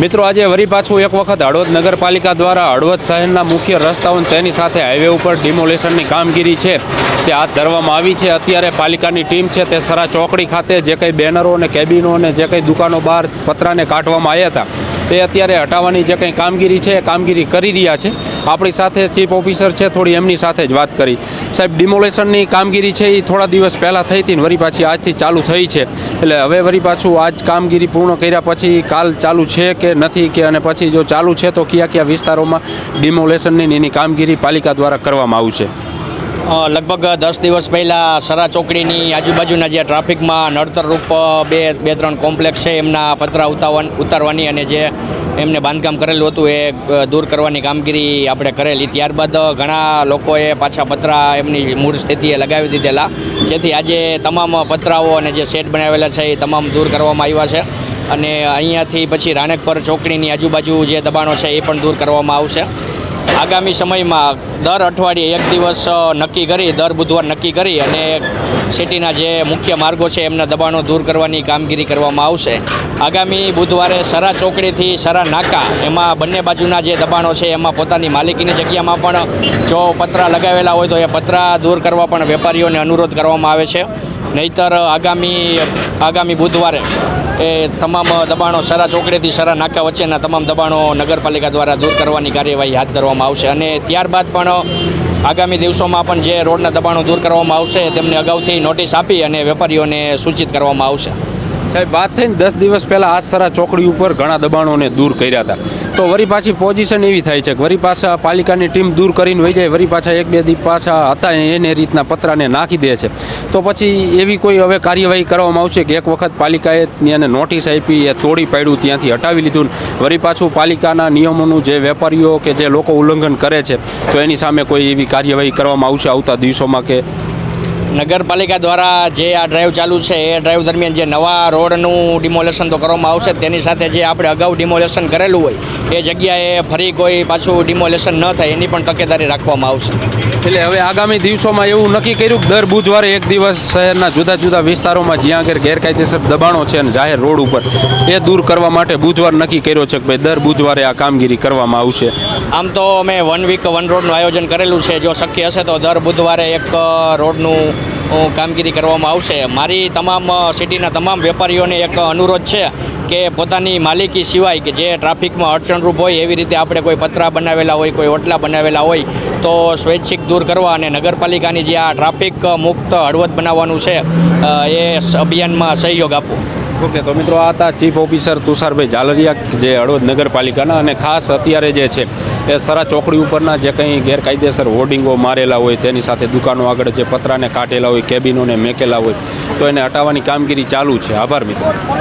મિત્રો, આજે વરી પાછું એક વખત હળવદ નગરપાલિકા દ્વારા હળવદ શહેરના મુખ્ય રસ્તાઓ તેની સાથે હાઈવે ઉપર ડિમોલેશનની કામગીરી છે. તે હાથ ધરવામાં આવી છે. અત્યારે પાલિકાની ટીમ છે તે સરા ચોકડી ખાતે જે કંઈ બેનરો અને કેબિનો અને જે કંઈ દુકાનો બહાર પતરાને કાઢવામાં આવ્યા હતા. તે અત્યારે હટાવવાની જે કંઈ કામગીરી છે, એ કામગીરી કરી રહ્યા છે. આપણી સાથે ચીફ ઓફિસર છે, થોડી એમની સાથે જ વાત કરી. સાહેબ ડિમોલેશનની કામગીરી છે, એ થોડા દિવસ પહેલાં થઈ હતી ને વરી પાછી આજથી ચાલુ થઈ છે. એટલે હવે વરી પાછું આજ કામગીરી પૂર્ણ કર્યા પછી કાલ ચાલુ છે કે નથી કે, અને પછી જો ચાલુ છે તો કયા કયા વિસ્તારોમાં ડિમોલેશનની એની કામગીરી પાલિકા દ્વારા કરવામાં આવશે? લગભગ દસ દિવસ પહેલાં સરા ચોકડીની આજુબાજુના જે ટ્રાફિકમાં નડતરરૂપ બે બે, ત્રણ કોમ્પ્લેક્સ છે, એમના પતરા ઉતારવા ઉતારવાની અને જે એમને બાંધકામ કરેલું હતું એ દૂર કરવાની કામગીરી આપણે કરેલી. ત્યારબાદ ઘણા લોકોએ પાછા પતરા એમની મૂળ સ્થિતિએ લગાવી દીધેલા. જેથી આજે તમામ પતરાઓ અને જે સેટ બનાવેલા છે એ તમામ દૂર કરવામાં આવ્યા છે. અને અહીંયાથી પછી રાણકપર ચોકડીની આજુબાજુ જે દબાણો છે એ પણ દૂર કરવામાં આવશે. આગામી સમયમાં દર અઠવાડિયે એક દિવસ નક્કી કરી, દર બુધવાર નક્કી કરી અને સિટીના જે મુખ્ય માર્ગો છે એમના દબાણો દૂર કરવાની કામગીરી કરવામાં આવશે. આગામી બુધવારે સરા ચોકડીથી સરા નાકા, એમાં બંને બાજુના જે દબાણો છે એમાં પોતાની માલિકીની જગ્યામાં પણ જો પતરા લગાવેલા હોય તો એ પતરા દૂર કરવા પણ વેપારીઓને અનુરોધ કરવામાં આવે છે. નહીતર આગામી આગામી બુધવારે એ તમામ દબાણો સરા ચોકડીથી સરા નાકા વચ્ચેના તમામ દબાણો નગરપાલિકા દ્વારા દૂર કરવાની કાર્યવાહી હાથ ધરવામાં આવશે. અને ત્યારબાદ પણ આગામી દિવસોમાં પણ જે રોડના દબાણો દૂર કરવામાં આવશે તેમને અગાઉથી નોટિસ આપી અને વેપારીઓને સૂચિત કરવામાં આવશે. સાહેબ, વાત થઈને દસ દિવસ પહેલાં આજ સરા ચોકડી ઉપર ઘણા દબાણોને દૂર કર્યા હતા. તો વરી પાછી પોઝિશન એવી થાય છે કે વરી પાછા પાલિકાની ટીમ દૂર કરીને વહી જાય, વરી પાછા એક બે દી પાછા હતા એને રીતના પતરાને નાખી દે છે. તો પછી એવી કોઈ હવે કાર્યવાહી કરવામાં આવશે કે એક વખત પાલિકાએ એને નોટિસ આપી, એ તોડી પાડ્યું, ત્યાંથી હટાવી લીધું વરી પાછું પાલિકાના નિયમોનું જે વેપારીઓ કે જે લોકો ઉલ્લંઘન કરે છે, તો એની સામે કોઈ એવી કાર્યવાહી કરવામાં આવશે આવતા દિવસોમાં કે નગરપાલિકા દ્વારા જે આ ડ્રાઈવ ચાલુ છે એ ડ્રાઈવ દરમિયાન જે નવા રોડનું ડિમોલેશન તો કરવામાં આવશે તેની સાથે જે આપણે અગાઉ ડિમોલેશન કરેલું હોય એ જગ્યાએ ફરી કોઈ પાછું ડિમોલેશન ન થાય એની પણ તકેદારી રાખવામાં આવશે. એટલે હવે આગામી દિવસોમાં એવું નક્કી કર્યું કે દર બુધવારે એક દિવસ શહેરના જુદા જુદા વિસ્તારોમાં જ્યાં આગળ ગેરકાયદેસર દબાણો છે અને જાહેર રોડ ઉપર એ દૂર કરવા માટે બુધવાર નક્કી કર્યો છે કે ભાઈ દર બુધવારે આ કામગીરી કરવામાં આવશે. આમ તો અમે વન વીક વન રોડનું આયોજન કરેલું છે. જો શક્ય હશે તો દર બુધવારે એક રોડનું કામગીરી કરવામાં આવશે. મારી તમામ સિટીના તમામ વેપારીઓને એક અનુરોધ છે કે પોતાની માલિકી સિવાય કે જે ટ્રાફિકમાં અડચણરૂપ હોય એવી રીતે આપણે કોઈ પતરા બનાવેલા હોય, કોઈ ઓટલા બનાવેલા હોય, તો સ્વૈચ્છિક દૂર કરવા અને નગરપાલિકાની જે આ ટ્રાફિક મુક્ત હળવદ બનાવવાનું છે એ અભિયાનમાં સહયોગ આપવો ઓકે, તો મિત્રો આ હતા ચીફ ઓફિસર તુષારભાઈ ઝાલરિયા, જે હળવદ નગરપાલિકાના અને ખાસ અત્યારે જે છે એ સરા ચોકડી ઉપરના જે કંઈ ગેરકાયદેસર હોર્ડિંગો મારેલા હોય, તેની સાથે દુકાનો આગળ જે પતરાને કાઢેલા હોય, કેબિનોને મેકેલા હોય, તો એને હટાવવાની કામગીરી ચાલુ છે. આભાર મિત્રો.